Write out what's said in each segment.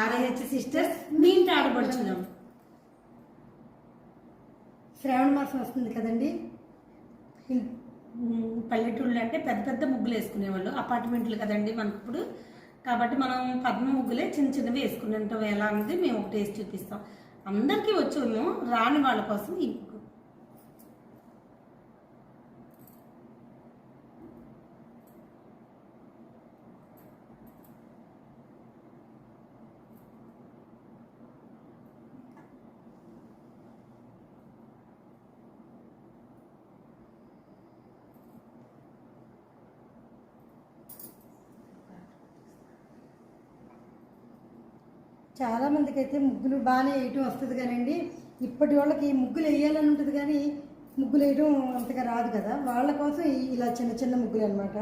ఆర్ఐహెచ్ sisters మీ ఇంటి ఆడపడుచున్నాం శ్రావణ మాసం వస్తుంది కదండి. పల్లెటూళ్ళు అంటే పెద్ద పెద్ద ముగ్గులు వేసుకునేవాళ్ళు అపార్ట్మెంట్లు కదండి మనకి ఇప్పుడు. కాబట్టి మనం పద్మ ముగ్గులే చిన్న చిన్నవి వేసుకునేంటాం ఎలా అనేది మేము ఒకటి వేసి చూపిస్తాం. అందరికీ వచ్చేమో రాని వాళ్ళ కోసం ఈ చాలామందికి చాలా అయితే ముగ్గులు బాగానే వేయటం వస్తుంది కానండి. ఇప్పటి వాళ్ళకి ముగ్గులు వేయాలని ఉంటుంది కానీ ముగ్గులు వేయడం అంతగా రాదు కదా. వాళ్ళ కోసం ఇలా చిన్న చిన్న ముగ్గులు అనమాట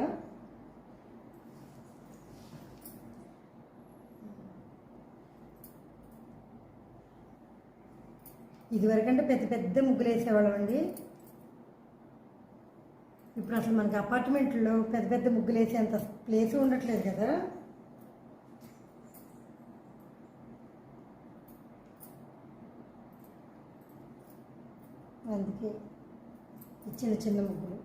ఇదివరకంటే పెద్ద పెద్ద ముగ్గులు వేసేవాళ్ళం అండి. ఇప్పుడు అసలు మనకి అపార్ట్మెంట్లో పెద్ద పెద్ద ముగ్గులు వేసేంత ప్లేస్ ఉండట్లేదు కదా. అందుకే చిన్న చిన్న ముగ్గులు.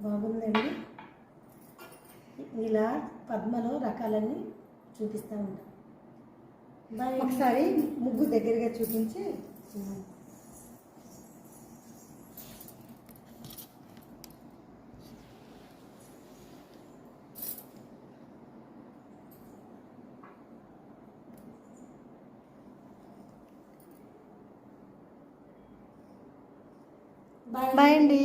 బాగుందండి. ఇలా పద్మలో రకాలన్నీ చూపిస్తూ ఉంటాం. ఒకసారి ముగ్గు దగ్గరగా చూపించి బాయ్ అండి.